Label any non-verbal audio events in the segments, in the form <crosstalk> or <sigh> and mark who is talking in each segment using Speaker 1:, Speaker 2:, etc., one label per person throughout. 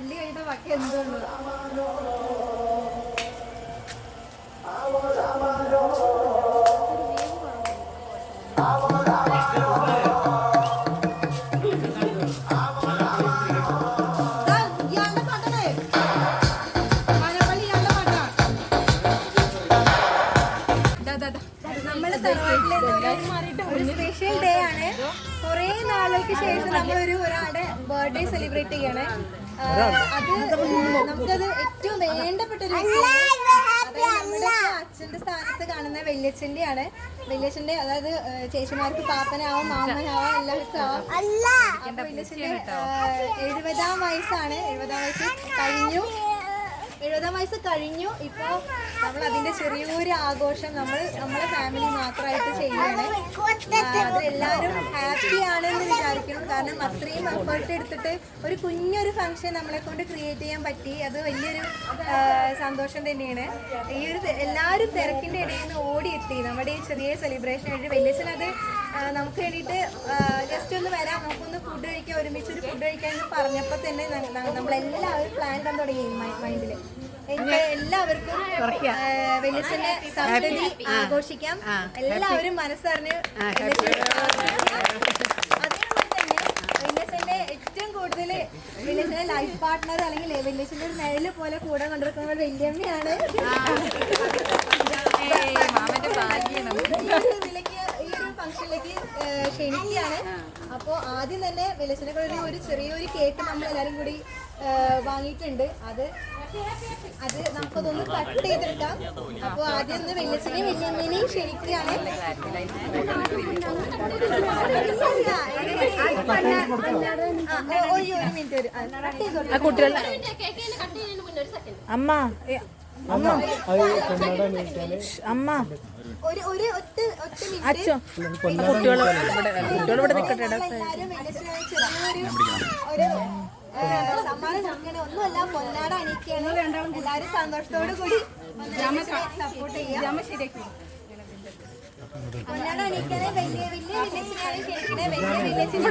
Speaker 1: പള്ളി കഴിഞ്ഞ ബാക്കി. നമ്മൾ സ്പെഷ്യൽ ഡേ ആണ്. കുറെ നാളുകൾക്ക് ശേഷം നമ്മളൊരു ഒരാളുടെ ബർത്ത്ഡേ സെലിബ്രേറ്റ് ചെയ്യണേ. അത് നമുക്കത് ഏറ്റവും വേണ്ടപ്പെട്ട ഒരു അച്ഛന്റെ സ്ഥാനത്ത് കാണുന്ന വല്യച്ഛന്റെ ആണ് വല്യച്ഛന്റെ അതായത് ചേച്ചിമാർക്ക് പാപ്പനാവും മാമനാവും എല്ലാവർക്കും ആവാം വല്യച്ഛന്റെ ആ, എഴുപതാം വയസ്സാണ്. എഴുപതാം വയസ്സ് കഴിഞ്ഞു. എഴുപതാം വയസ്സ് കഴിഞ്ഞു. ഇപ്പൊ നമ്മൾ അതിന്റെ ചെറിയൊരു ആഘോഷം നമ്മൾ നമ്മളെ ഫാമിലി മാത്രമായിട്ട് എല്ലാവരും ഹാപ്പി എന്ന് വിചാരിക്കണം. കാരണം അത്രയും എഫേർട്ട് എടുത്തിട്ട് ഒരു കുഞ്ഞൊരു ഫംഗ്ഷൻ നമ്മളെ കൊണ്ട് ക്രിയേറ്റ് ചെയ്യാൻ പറ്റി. അത് വലിയൊരു സന്തോഷം തന്നെയാണ്. ഈ ഒരു എല്ലാവരും തിരക്കിന്റെ ഇടയിൽ നിന്ന് ഓടിയെത്തി. നമ്മുടെ ഈ ചെറിയ സെലിബ്രേഷൻ ആയിട്ട് വലിയച്ഛൻ അത് നമുക്ക് വേണ്ടിയിട്ട് ജസ്റ്റ് ഒന്ന് വരാം. നമുക്കൊന്ന് ഫുഡ് കഴിക്കാം ഒരുമിച്ച് ഒരു ഫുഡ് കഴിക്കാൻ എന്ന് പറഞ്ഞപ്പോൾ തന്നെ നമ്മളെല്ലാവരും പ്ലാൻ കണ്ടു തുടങ്ങി മൈൻഡിൽ എല്ലാവർക്കും വലിയച്ഛന്റെ സമൃദ്ധി ആഘോഷിക്കാം. എല്ലാവരും മനസ്സറിഞ്ഞ് ഏറ്റവും കൂടുതൽ വലിയച്ഛന്റെ ലൈഫ് പാർട്ട്ണർ അല്ലെങ്കിൽ വില്ലേജിന്റെ ഒരു നിഴൽ പോലെ കൂടെ കൊണ്ടിരിക്കുന്ന വല്യമ്മയാണ്. <laughs> ക്ഷണിക്കുകയാണ്. അപ്പോൾ ആദ്യം തന്നെ വെളിച്ചനെ കൂടെ ഒരു ചെറിയൊരു കേക്ക് നമ്മൾ എല്ലാവരും കൂടി വാങ്ങിയിട്ടുണ്ട്. അത് അത് നമുക്കതൊന്ന് കട്ട് ചെയ്തെടുക്കാം. അപ്പോൾ ആദ്യം ഒന്ന് വെളിച്ചനെയും വെല്ലുമ്മേനെയും ക്ഷണിക്കുകയാണ്. ഒരു മിനിറ്റ്
Speaker 2: അമ്മ. അമ്മ. അമ്മ. അച്ഛോ. കുട്ടികൾ ഇവിടെ കുട്ടികൾ ഇവിടെ നിൽക്കട്ടെ
Speaker 1: സമ്മാനം കൊടുക്കണേ ഒന്നുമല്ല പൊന്നാട അണിയിക്കാണ് എല്ലാവരും സന്തോഷത്തോടു കൂടി സപ്പോർട്ട് ചെയ്യാം പൊന്നാട അണിയിക്കാനെ വലിയ വലിയ വലിയ വില്ലേജിനെ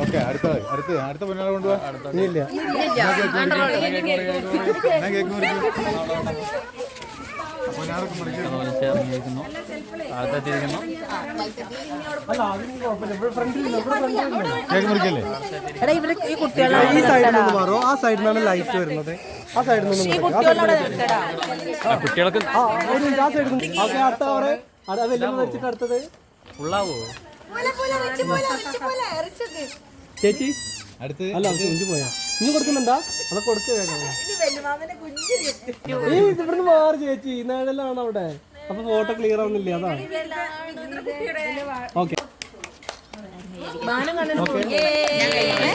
Speaker 3: ഓക്കെ അടുത്ത അടുത്ത അടുത്ത പൊന്നാളെ കൊണ്ടുപോവാ ഇല്ല. ഞാൻ കേക്ക് മുറിക്കും കേക്ക് മുറിക്കല്ലേ
Speaker 2: എടാ ഇവർ ഈ കുട്ടികളെ
Speaker 4: ഈ സൈഡിൽ നിന്ന് മാറോ ആ സൈഡിലാണ് ലൈറ്റ് വരുന്നത് ആ സൈഡിൽ നിന്ന്
Speaker 2: ഈ നിർത്തടാ
Speaker 5: കുട്ടികൾക്ക്
Speaker 4: ആ ഒരു മിനിറ്റ് ആ സൈഡിൽ നിന്ന് ഓക്കെ അടുത്ത അവരെ അത് അതെല്ലാം വെച്ചിട്ട് അടുത്തത്
Speaker 5: ഫുള്ളാവോ
Speaker 1: പോലെ പോലെ റിച്ച് പോലെ റിച്ച് പോലെ റിച്ചൊക്കെ
Speaker 4: ചേച്ചി
Speaker 3: അടുത്ത്
Speaker 4: അല്ല കുഞ്ചു പോയാ നീ കൊടുക്കുന്നുണ്ടാ അത് കൊടുക്ക വേഗം ഈ ഇവിടുന്ന് മാറി ചേച്ചി നേടലാണ് അവിടെ അപ്പൊ ഫോട്ടോ ക്ലിയർ ആവുന്നില്ല? അതാണ് ഓക്കെ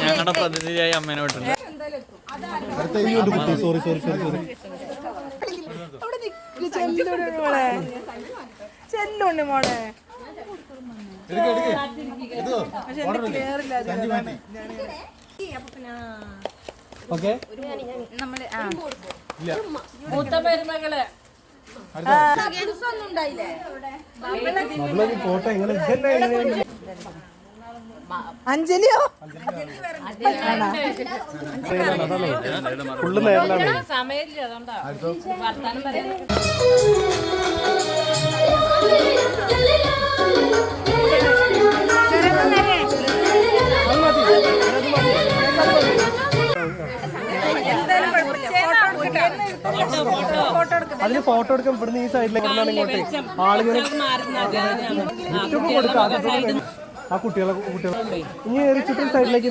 Speaker 5: ഞങ്ങളുടെ പ്രതിനിധിയായി
Speaker 3: അമ്മേനോട്ടുണ്ട് സോറി സോറി സോറി സോറി
Speaker 2: ചെല്ലുണ്ട് മോളെ. ചെല്ലുണ്ട് മോളെ.
Speaker 3: എടുക്ക എടുക്ക. എടുത്തോ? ഓർഡർ ഇല്ലേ സഞ്ചി മാറ്റി.
Speaker 4: ഓക്കെ
Speaker 2: മൂത്ത പെരുമകളെ അഞ്ജലിയോ?
Speaker 4: ഫുള്ള് നേരിലാണ്. അതിന് ഫോട്ടോ എടുക്കാൻ ഇവിടുന്ന് ഈ സൈഡിലേക്ക് ഇങ്ങോട്ട് ആളുകൾ കൊടുക്കാം. ആ കുട്ടികളെ കുട്ടികളെ. ഇനി ഒരു ചുറ്റും സൈഡിലേക്ക്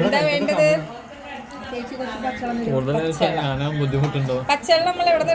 Speaker 2: എന്താ വേണ്ടത്?
Speaker 5: കൂടുതൽ കാണാൻ ബുദ്ധിമുട്ടുണ്ടോ?
Speaker 2: പച്ചവെള്ളം നമ്മൾ എവിടെ നിന്ന്